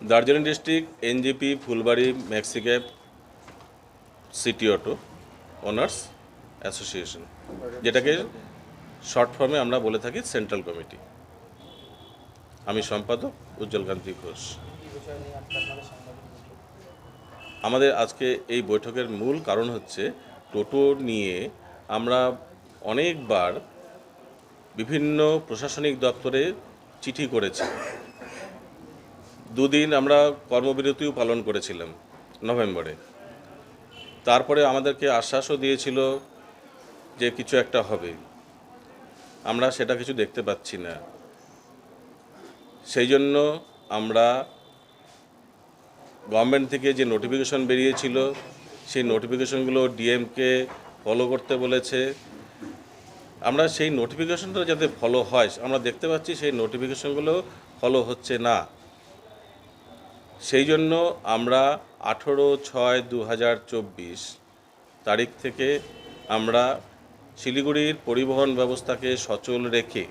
Darjeeling district, NJP, Phulbari maxicab city auto owners association, যেটাকে short ফর্মে আমরা বলে থাকি সেন্ট্রাল কমিটি আমি সম্পাদক উজ্জ্বলকান্তি ঘোষ কি বিষয় নিয়ে আজকে আপনাদের সাংবাদিক বৈঠক? আমাদের আজকে এই বৈঠকের মূল কারণ হচ্ছে টোটো নিয়ে আমরা অনেকবার বিভিন্ন প্রশাসনিক দপ্তরে চিঠি করেছি দুদিন আমরা কর্মবিরতিও পালন করেছিলাম নভেম্বরে। তারপরে আমাদেরকে আশ্বাসও দিয়েছিল যে কিছু একটা হবে। আমরা সেটা কিছু দেখতে পাচ্ছি না। সেই জন্য আমরা গভর্নমেন্ট থেকে যে নোটিফিকেশন বেরিয়েছিল, সেই নোটিফিকেশনগুলো ডিএমকে ফলো করতে বলেছে। আমরা সেই নোটিফিকেশনটা যাতে ফলো হয়, আমরা দেখতে পাচ্ছি সেই নোটিফিকেশনগুলো ফলো হচ্ছে না। সেই জন্য আমরা আঠেরো ছয় দু তারিখ থেকে আমরা শিলিগুড়ির পরিবহন ব্যবস্থাকে সচল রেখে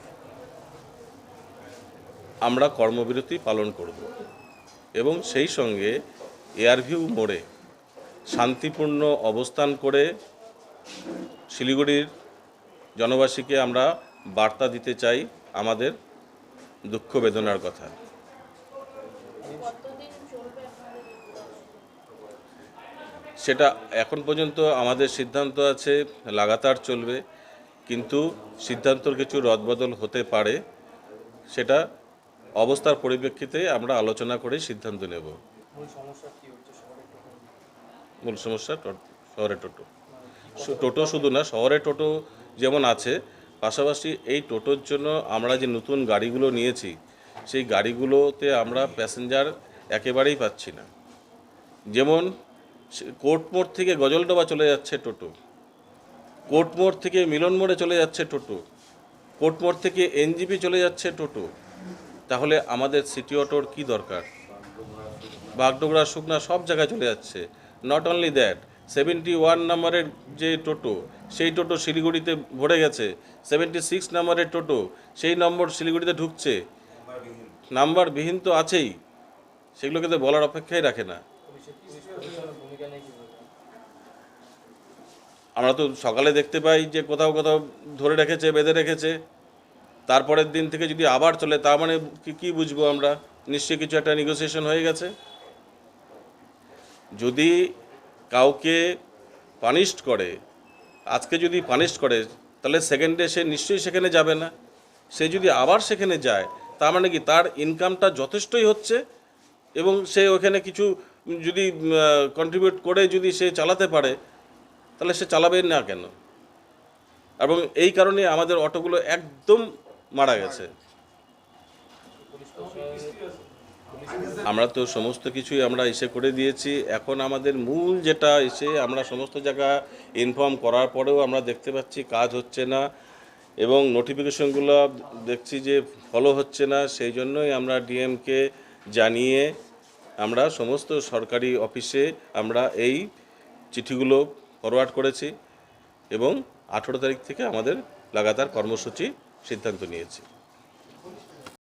আমরা কর্মবিরতি পালন করব এবং সেই সঙ্গে এয়ারভিউ মোড়ে শান্তিপূর্ণ অবস্থান করে শিলিগুড়ির জনবাসীকে আমরা বার্তা দিতে চাই আমাদের দুঃখ বেদনার কথা কতদিন চলবে আপনাদের এই প্রচার? সেটা এখন পর্যন্ত আমাদের সিদ্ধান্ত আছে লাগাতার চলবে কিন্তু সিদ্ধান্তর কিছু রদবদল হতে পারে সেটা অবস্থার পরিপ্রেক্ষিতে আমরা আলোচনা করে সিদ্ধান্ত নেব। মূল সমস্যা শহরে টোটো? টোটো। টোটো শুধু না শহরে টোটো যেমন আছে পাশাপাশি এই টোটোর জন্য আমরা যে নতুন গাড়িগুলো নিয়েছি সেই গাড়িগুলোতে আমরা প্যাসেঞ্জার একেবারেই পাচ্ছি না। যেমন কোর্টমোড় থেকে গজলডোবা চলে যাচ্ছে টোটো। কোর্টমোড় থেকে মিলন মোড়ে চলে যাচ্ছে টোটো। কোর্টমোড় থেকে এনজিপি চলে যাচ্ছে টোটো। তাহলে আমাদের সিটি অটোর কি দরকার? বাগডোগরা শুকনা সব জায়গায় চলে যাচ্ছে। Not only that seventy one নাম্বারের যে টোটো, সেই টোটো শিলিগুড়িতে ভরে গেছে। সেভেন্টি সিক্স নাম্বারের টোটো, সেই নম্বর শিলিগুড়িতে ঢুকছে। নাম্বার বিহীন তো আছেই। সেগুলোকে তো বলার অপেক্ষাই রাখে না। আমরা তো সকালে দেখতে পাই যে কোথাও কোথাও ধরে রেখেছে, বেঁধে রেখেছে। তারপরের দিন থেকে যদি আবার চলে, তার মানে কি বুঝব আমরা? নিশ্চয়ই কিছু একটা নেগোসিয়েশন হয়ে গেছে। যদি কাউকে পানিশড করে, আজকে যদি পানিশড করে, তাহলে সেকেন্ডে সে নিশ্চয়ই সেখানে যাবে না। সে যদি আবার সেখানে যায়, তার মানে কি, তার ইনকামটা যথেষ্টই হচ্ছে এবং সে ওখানে কিছু যদি কন্ট্রিবিউট করে যদি সে চালাতে পারে, তাহলে সে চালাবে না কেন? এবং এই কারণে আমাদের অটোগুলো একদম মারা গেছে। আমরা তো সমস্ত কিছুই আমরা এসে করে দিয়েছি। এখন আমাদের মূল যেটা এসে আমরা সমস্ত জায়গা ইনফর্ম করার পরেও আমরা দেখতে পাচ্ছি কাজ হচ্ছে না। এবং নোটিফিকেশনগুলো দেখছি যে ফলো হচ্ছে না। সেই জন্যই আমরা ডিএমকে জানিয়ে আমরা সমস্ত সরকারি অফিসে আমরা এই চিঠিগুলো ফরওয়ার্ড করেছি এবং আঠেরো তারিখ থেকে আমাদের লাগাতার কর্মসূচি সিদ্ধান্ত নিয়েছি।